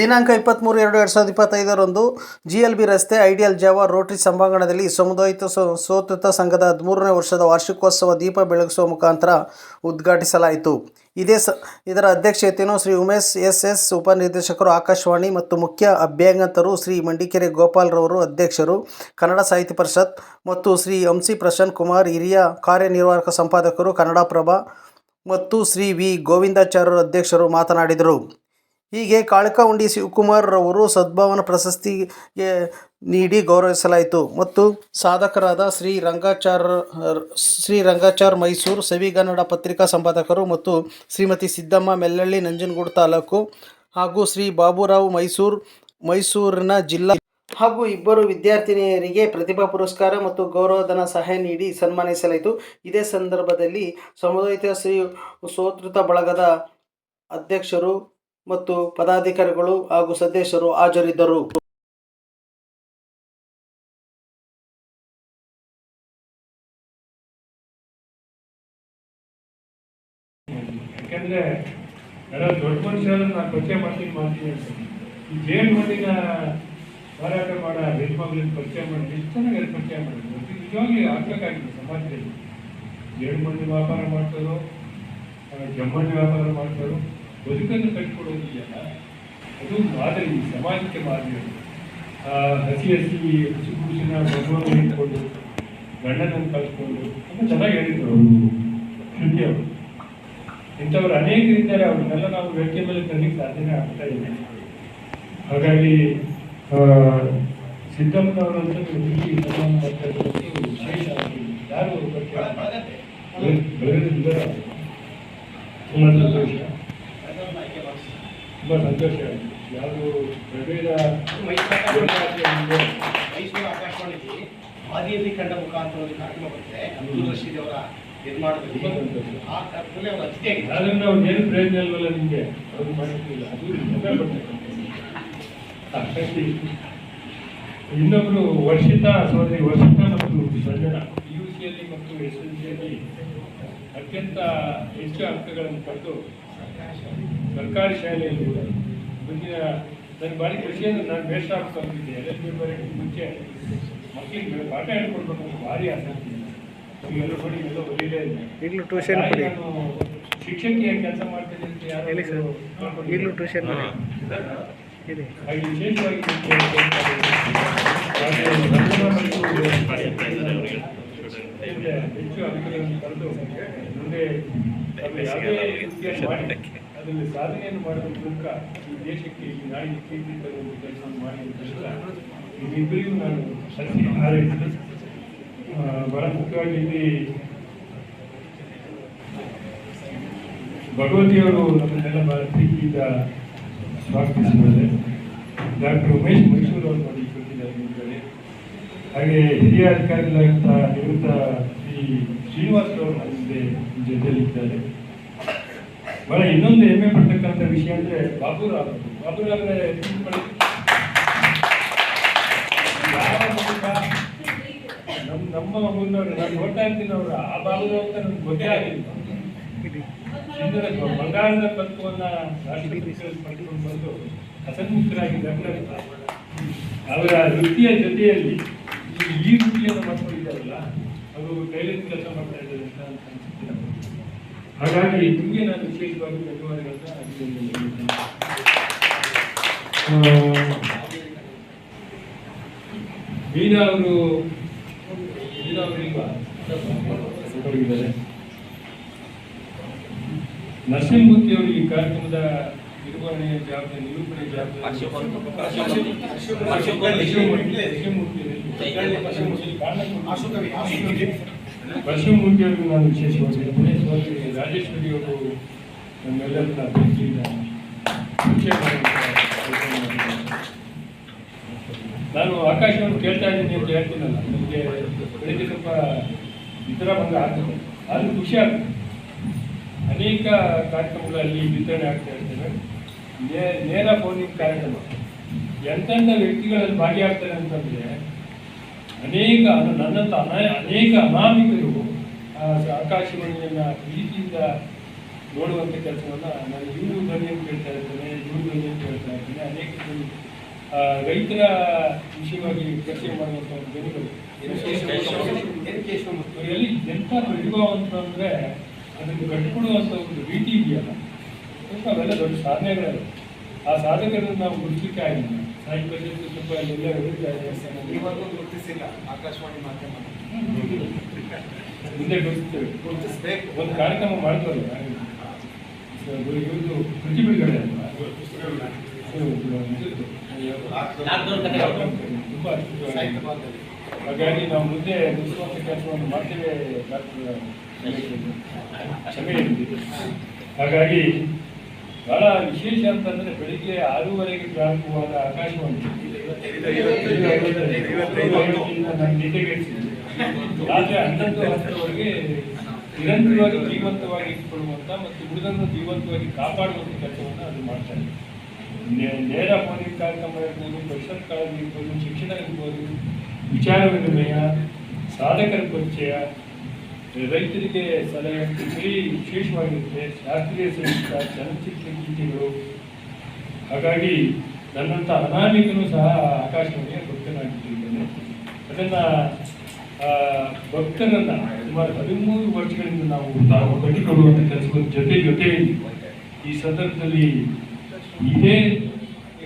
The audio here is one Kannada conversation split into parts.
ದಿನಾಂಕ ಇಪ್ಪತ್ತ್ಮೂರು ಎರಡು ಎರಡು ಸಾವಿರದ ಇಪ್ಪತ್ತೈದರಂದು ಜಿ ಎಲ್ ಬಿ ರಸ್ತೆ ಐಡಿಯಲ್ ಜಾವ ರೋಟರಿ ಸಂಭಾಂಗಣದಲ್ಲಿ ಸಮುದಾಯಿತ ಸೋ- ಸೋತೃತ ಸಂಘದ ಹದಿಮೂರನೇ ವರ್ಷದ ವಾರ್ಷಿಕೋತ್ಸವ ದೀಪ ಬೆಳಗಿಸುವ ಮುಖಾಂತರ ಉದ್ಘಾಟಿಸಲಾಯಿತು. ಇದೇ ಸ, ಇದರ ಅಧ್ಯಕ್ಷತೆಯನ್ನು ಶ್ರೀ ಉಮೇಶ್ ಎಸ್ ಎಸ್ ಉಪನಿರ್ದೇಶಕರು ಆಕಾಶವಾಣಿ ಮತ್ತು ಮುಖ್ಯ ಅಭ್ಯಂಗತರು ಶ್ರೀ ಮಂಡಿಕೆರೆ ಗೋಪಾಲ್ರವರು ಅಧ್ಯಕ್ಷರು, ಕನ್ನಡ ಸಾಹಿತ್ಯ ಪರಿಷತ್ ಮತ್ತು ಶ್ರೀ ಹಂಸಿ ಪ್ರಶಾಂತ್ ಕುಮಾರ್, ಹಿರಿಯ ಕಾರ್ಯನಿರ್ವಾಹಕ ಸಂಪಾದಕರು, ಕನ್ನಡಪ್ರಭ ಮತ್ತು ಶ್ರೀ ವಿ ಗೋವಿಂದಾಚಾರ್ಯರು ಅಧ್ಯಕ್ಷರು ಮಾತನಾಡಿದರು. ಹೀಗೆ ಕಾಳಕ ಶಿವಕುಮಾರ್ ಶಿವಕುಮಾರ್ರವರು ಸದ್ಭಾವನಾ ಪ್ರಶಸ್ತಿಗೆ ನೀಡಿ ಗೌರವಿಸಲಾಯಿತು. ಮತ್ತು ಸಾಧಕರಾದ ಶ್ರೀ ರಂಗಾಚಾರ್ ಶ್ರೀ ರಂಗಾಚಾರ್ ಮೈಸೂರು ಸವಿಗನ್ನಡ ಪತ್ರಿಕಾ ಸಂಪಾದಕರು ಮತ್ತು ಶ್ರೀಮತಿ ಸಿದ್ದಮ್ಮ ಮೆಲ್ಲಳ್ಳಿ ನಂಜನಗೂಡು ತಾಲೂಕು ಹಾಗೂ ಶ್ರೀ ಬಾಬುರಾವ್ ಮೈಸೂರು, ಮೈಸೂರಿನ ಜಿಲ್ಲಾ ಹಾಗೂ ಇಬ್ಬರು ವಿದ್ಯಾರ್ಥಿನಿಯರಿಗೆ ಪ್ರತಿಭಾ ಪುರಸ್ಕಾರ ಮತ್ತು ಗೌರವಧನ ಸಹಾಯ ನೀಡಿ ಸನ್ಮಾನಿಸಲಾಯಿತು. ಇದೇ ಸಂದರ್ಭದಲ್ಲಿ ಸಮುದಾಯಿತ ಶ್ರೀ ಸೋತೃತ ಬಳಗದ ಅಧ್ಯಕ್ಷರು ಮತ್ತು ಪದಾಧಿಕಾರಿಗಳು ಹಾಗೂ ಸದಸ್ಯರು ಹಾಜರಿದ್ದರು. ಯಾಕಂದ್ರೆ ಯಾರೋ ದೊಡ್ಡ ಮನುಷ್ಯರನ್ನ ನಾನು ಪರಿಚಯ ಮಾಡ್ತೀನಿ ಮಾಡ್ತೀನಿ ಈ ಜೇನು ಮಣ್ಣಿನ ಹೋರಾಟ ಮಾಡೋ ಹೆಣ್ಮಗಳನ್ನ ಪರಿಚಯ ಮಾಡಿ, ಎಷ್ಟು ಚೆನ್ನಾಗಿ ಪರಿಚಯ ಮಾಡಿದ್ರು. ನಿಜವಾಗಿ ಆಗ್ಬೇಕಾಗಿದೆ ಸಮಾಜದಲ್ಲಿ. ಜೇನು ಮಣ್ಣಿನ ವ್ಯಾಪಾರ ಮಾಡ್ತಾರೋ ಜಮ್ಮಣ್ಣ ವ್ಯಾಪಾರ ಮಾಡ್ತಾರೋ ಬದುಕನ್ನು ಕಟ್ಕೊಡೋದಿದೆಯಲ್ಲ ಅದು ಮಾದರಿ ಸಮಾಜಕ್ಕೆ ಮಾದರಿ ಹಸಿ ಹಸಿ ಹಸಿ ಪುರುಷನ ಮಗುವನ್ನು ಇಟ್ಕೊಂಡು ಗಂಡನನ್ನು ಕಲ್ತ್ಕೊಂಡು ತುಂಬ ಚೆನ್ನಾಗಿ ಹೇಳಿದ್ರು ಅವರು. ಶ್ರುತಿ ಅವರು. ಇಂಥವ್ರು ಅನೇಕರಿದ್ದಾರೆ ಅವ್ರನ್ನೆಲ್ಲ ನಾವು ವೇದಿಕೆ ಮೇಲೆ ತರಲಿಕ್ಕೆ ಸಾಧ್ಯನೇ ಆಗ್ತಾ ಇದೆ ಹಾಗಾಗಿ ಸಿದ್ದಮ್ಮನವರಂತೂ ಇಲ್ಲಿ ವಿಶೇಷ ಯಾರು ಅವ್ರ ಬಗ್ಗೆ ಸಂತೋಷ. ತುಂಬ ಸಂತೋಷ ಆಗಿದೆ ಯಾವುದು ಪ್ರಭೇದ ಮೈಸೂರು ಆಕಾಶವಾಣಿಗೆ ಆದಿಯಲ್ಲಿ ಕಂಡ ಮುಖಾಂತರ ಒಂದು ಕಾರ್ಯಕ್ರಮ ಬರುತ್ತೆ ಅಬ್ದುಲ್ ರಶೀದ್ ಅವರ ನಿರ್ಮಾಣದಲ್ಲಿ. ತುಂಬ ಸಂತೋಷ. ಆ ಕಾರ್ಯಕ್ರಮದಲ್ಲಿ ಅವರು ಅತಿಥಿಯಾಗಿದ್ದಾರೆ ಆದ್ರಿಂದ ಅವ್ರು ಏನು ಪ್ರಯೋಜನ ಇಲ್ವಲ್ಲ ನಿಮಗೆ? ಅವ್ರು ಅದು ಇನ್ನೊಬ್ರು ವರ್ಷಿತಾ ಸೋದರಿ ವರ್ಷಿತಾ ಮತ್ತು ಸಂಜನಾ. ಯು ಸಿಯಲ್ಲಿ ಮತ್ತು ಎಸ್ ಎಲ್ ಸಿಯಲ್ಲಿ ಅತ್ಯಂತ ಹೆಚ್ಚು ಅಂಕಗಳನ್ನು ಪಡೆದು ಸರ್ಕಾರಿ ಶಾಲೆಯಲ್ಲಿ ಮುಂದಿನ ನನ್ನ ಭಾರಿ ಖುಷಿಯನ್ನು ನಾನು ಬೇಷ ಆಗ್ಬೇಕಂತಿದ್ದೆ ಎಲ್ ಎಸ್ ಬಿ ಬರೋಕ್ಕೆ ಮುಂಚೆ ಮಕ್ಕಳಿಗೆ ಪಾಠ ಹೇಳ್ಕೊಡ್ಬೇಕು ಭಾರಿ ಆಸಕ್ತಿ ಇದೆ. ಇವೆಲ್ಲ ನೋಡಿ ಇವೆಲ್ಲ ಒಳ್ಳೆಯದೇ ಇಲ್ಲ. ಈಗಲೂ ಟ್ಯೂಷನ್ ನಾನು ಶಿಕ್ಷಕಿಯಾಗಿ ಕೆಲಸ ಮಾಡ್ತೀನಿ ಅಂತ ಯಾರು. ಈಗಲೂ ಟ್ಯೂಷನ್ ಇದೆ. ಹಾಗೆ ವಿಶೇಷವಾಗಿ ಹೆಚ್ಚು ಅಂಕಗಳನ್ನು ತಂದು ಮುಂದೆ ಯಾವುದೇ ಮಾಡಿ ಅದರಲ್ಲಿ ಸಾಧನೆಯನ್ನು ಮಾಡುವ ಮೂಲಕ ಈ ದೇಶಕ್ಕೆ ಈ ನಾಡಿಗೆ ಕೀರ್ತಿ ತರುವಂಥ ಕೆಲಸವನ್ನು ಮಾಡಿ ಅಂತ ನಾನು ಸಸಿ ಹಾರೈಸಿ ಆ, ಬಹಳ ಮುಖ್ಯವಾಗಿ ಇಲ್ಲಿ ಭಗವತಿಯವರು ನಮ್ಮನ್ನೆಲ್ಲ ಬಹಳ ಪ್ರೀತಿಯಿಂದ ಸ್ವಾಗತಿಸಿದ್ದಾರೆ. ಡಾಕ್ಟರ್ ಉಮೇಶ್ ಮೈಸೂರು ಅವರು ಮಾಡಿ ಕೊಟ್ಟಿದ್ದಾರೆ ಹಾಗೆ ಹಿರಿಯ ಅಧಿಕಾರಿಗಳಾದಂಥ ನಿವೃತ್ತ ಶ್ರೀ ಶ್ರೀನಿವಾಸ್ ಅವರು ಮುಂದೆ ಜೊತೆಯಲ್ಲಿದ್ದಾರೆ ಬಹಳ ಇನ್ನೊಂದು ಹೆಮ್ಮೆ ಪಡ್ತಕ್ಕಂಥ ವಿಷಯ ಅಂದ್ರೆ ಬಾಬುರಾವ್. ಬಾಬುರಾವ್ ತಿಳ್ಕೊಳ್ಳಿ. ನಮ್ಮ ನಮ್ಮ ಊರಿನವ್ರು ನಾನು ನೋಡ್ತಾ ಇರ್ತೀನಿ ಅವರು, ಆ ಬಾಬುರಾವ್ ಅಂತ ನಮ್ಗೆ ಗೊತ್ತೇ ಆಗಿಲ್ಲ ಬಂಗಾರದ ರಾಷ್ಟ್ರಪತಿಗಳು ಪಡ್ಕೊಂಡು ಬಂದು ಹಸನ್ಮುಖರಾಗಿದ್ದಾರೆ ಅವರ ವೃತ್ತಿಯ ಜೊತೆಯಲ್ಲಿ ಈ- ರೀತಿಯ ಮಕ್ಕಳು ಮಾಡ್ಕೊಂಡಿದ್ದಾರಲ್ಲ ಅದು ಟೈಲರಿಂಗ್ ಕೆಲಸ ಮಾಡ್ತಾ ಇದ್ದಾರೆ ಅಂತ ಅನ್ಸುತ್ತೆ. ಹಾಗಾಗಿ ನಿಮಗೆ ನಾನು ವಿಶೇಷವಾಗಿ ಧನ್ಯವಾದಗಳನ್ನ ಮೀನಾ ಅವರು, ಮೀನಾ ಹೊರಗಿದ್ದಾರೆ ನರಸಿಂಹಮೂರ್ತಿ ಅವರು ಈ ಕಾರ್ಯಕ್ರಮದ ನಿರ್ವಹಣೆಯ ಜವಾಬ್ದಾರಿ ನಿರೂಪಣೆ ಜವಾಬ್ದಾರಿ ಪರಶುಮೂರ್ತಿ ಅವರಿಗೆ ನಾನು ವಿಶೇಷವಾಗಿ ಹೇಳ್ತೇನೆ. ಸೋದರಿ ರಾಜೇಶ್ವರಿ ಅವರು ನಮ್ಮೆಲ್ಲರನ್ನ ಪ್ರೀತಿಯಿಂದ ಮುಖ್ಯ ಕೆಲಸ ಮಾಡಿದ್ದಾರೆ. ನಾನು ಆಕಾಶವನ್ನು ಕೇಳ್ತಾ ಇದ್ದೀನಿ ಅಂತ ಹೇಳ್ತೀನಲ್ಲ ನನಗೆ ಬೆಳಿಗ್ಗೆ ಸ್ವಲ್ಪ ವಿತರಭಂಗ ಆಗ್ತದೆ ಆದ್ರೂ ಖುಷಿ ಆಗ್ತದೆ ಅನೇಕ ಕಾರ್ಯಕ್ರಮಗಳಲ್ಲಿ ವಿತರಣೆ ಆಗ್ತಾ ಇರ್ತವೆ. ನೇ- ನೇರ ಫೋನಿಂಗ್ ಕಾರ್ಯಕ್ರಮ ಎಂತೆಂಥ ವ್ಯಕ್ತಿಗಳಲ್ಲಿ ಭಾಗಿಯಾಗ್ತಾರೆ ಅಂತಂದ್ರೆ ಅನೇಕ ನನ್ನಂಥ ಅನ- ಅನೇಕ ಅನಾಮಿಕರು ಆಕಾಶವಾಣಿಯನ್ನು ಪ್ರೀತಿಯಿಂದ ನೋಡುವಂಥ ಕೆಲಸವನ್ನು ನಾನು ಇವ್ರ ಧ್ವನಿಯನ್ನು ಕೇಳ್ತಾ ಇರ್ತೇನೆ ಬನ್ನಿ ಧ್ವನಿಯನ್ನು ಕೇಳ್ತಾ ಇರ್ತೇನೆ. ಅನೇಕ ರೈತರ ವಿಷಯವಾಗಿ ಚರ್ಚೆ ಮಾಡುವಂಥ ಜನಗಳು. ಎಲ್ಲಿ ಎಂಥ ಪ್ರತಿಭಾವಂತ ಅಂದರೆ ಅದನ್ನು ಕಟ್ಟಿಕೊಡುವಂಥ ಒಂದು ರೀತಿ ಇದೆಯಲ್ಲ. ಅವೆಲ್ಲ ದೊಡ್ಡ ಸಾಧನೆಗಳಲ್ಲ ಆ ಸಾಧನೆಗಳನ್ನು ನಾವು ಗುರುತಿಸಲಿಕ್ಕೆ ಆಗಿಲ್ಲ ಸಾಹಿತ್ಯ ಸ್ವಲ್ಪ ಎಲ್ಲ ಇವಾಗೂ ಗುರುತಿಸಿಲ್ಲ. ಆಕಾಶವಾಣಿ ಮಾಧ್ಯಮ. ಮುಂದೆ ಗುರುತಿಸ್ತೇವೆ. ಗುರುತಿಸ್ಬೇಕು. ಒಂದು ಕಾರ್ಯಕ್ರಮ ಮಾಡ್ತಾರೆ. ಇವ್ರದ್ದು ಕೃತಿ ಬಿಡುಗಡೆ ತುಂಬಾ. ಹಾಗಾಗಿ ನಾವು ಮುಂದೆ ಮುಗಿಸುವಂಥ ಕೆಲಸವನ್ನು ಮಾಡ್ತೇವೆ ಡಾಕ್ಟರ್ ಹಾಗಾಗಿ ಬಹಳ ವಿಶೇಷ ಅಂತಂದ್ರೆ ಬೆಳಿಗ್ಗೆ ಆರೂವರೆಗೆ ಪ್ರಾರಂಭವಾದ ಆಕಾಶವಾಣಿ. ರಾತ್ರಿ ಹನ್ನೊಂದು ಹತ್ತರವರೆಗೆ ನಿರಂತರವಾಗಿ ಜೀವಂತವಾಗಿ ಇಟ್ಕೊಳ್ಳುವಂಥ ಮತ್ತು ಉಳಿದನ್ನು ಜೀವಂತವಾಗಿ ಕಾಪಾಡುವಂಥ ಕೆಲಸವನ್ನು ಅದು ಮಾಡ್ತಾ ನೇರ ಫೋನಿಂಗ್ ಕಾರ್ಯಕ್ರಮ ಇರ್ಬೋದು ಪರಿಷತ್ ಕಾಳಜಿ ಇರ್ಬೋದು ಶಿಕ್ಷಣ ಇರ್ಬೋದು ವಿಚಾರ ವಿನಿಮಯ ಸಾಧಕರ ಪರಿಚಯ ರೈತರಿಗೆ ಸಲಹೆ ಬರೀ ವಿಶೇಷವಾಗಿರುತ್ತೆ ಶಾಸ್ತ್ರೀಯ ಸಂಗೀತ ಚಲನಚಿತ್ರ ಗೀತೆಗಳು ಹಾಗಾಗಿ ನನ್ನಂಥ ಅನಾಮಿಕನೂ ಸಹ ಆಕಾಶವಾಣಿಯ ಭಕ್ತನಾಗಿದ್ದೇನೆ ಅದನ್ನು ಭಕ್ತರನ್ನು ಸುಮಾರು ಹದಿಮೂರು ವರ್ಷಗಳಿಂದ ನಾವು ತಾವು ಕಟ್ಟಿಕೊಡುವಂಥ ಕೆಲಸದ ಜೊತೆ ಜೊತೆಯಲ್ಲಿ ಈ ಸಂದರ್ಭದಲ್ಲಿ ಇದೇ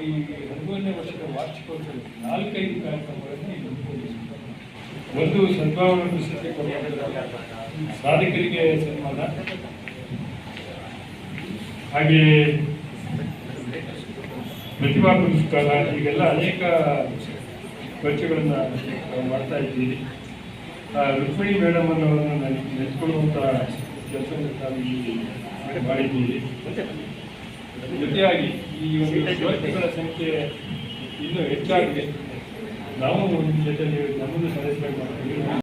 ಈ ಹದಿಮೂರನೇ ವರ್ಷದ ವಾರ್ಷಿಕೋತ್ಸವ ನಾಲ್ಕೈದು ಕಾರ್ಯಕ್ರಮಗಳನ್ನು. ಒಂದು ಸದ್ಭಾವನಾ ಪ್ರಶಸ್ತಿ ಸಾಧಕರಿಗೆ ಸನ್ಮಾನ. ಹಾಗೆ ಪ್ರತಿಭಾ ಪುರಸ್ಕಾರ, ಹೀಗೆಲ್ಲ ಅನೇಕ ಖರ್ಚುಗಳನ್ನು ಮಾಡ್ತಾ ಇದ್ದೀರಿ ರುಕ್ಮಿಣಿ ಮೇಡಮ್ ಅನ್ನೋರನ್ನು ನೆನ್- ನೆನೆಸ್ಕೊಳ್ಳುವಂಥ ಕೆಲಸ ಮಾಡಿದ್ದೀರಿ ಜೊತೆಯಾಗಿ ಈ ಒಂದು ಯೋಜನೆಗಳ ಸಂಖ್ಯೆ ಇನ್ನೂ ಹೆಚ್ಚಾಗಿದೆ. ನಾವು ನಿಮ್ಮ ನೀವು ನಮ್ಮನ್ನು ಸದಸ್ಯರಾಗಿ ಮಾಡ್ತೀವಿ.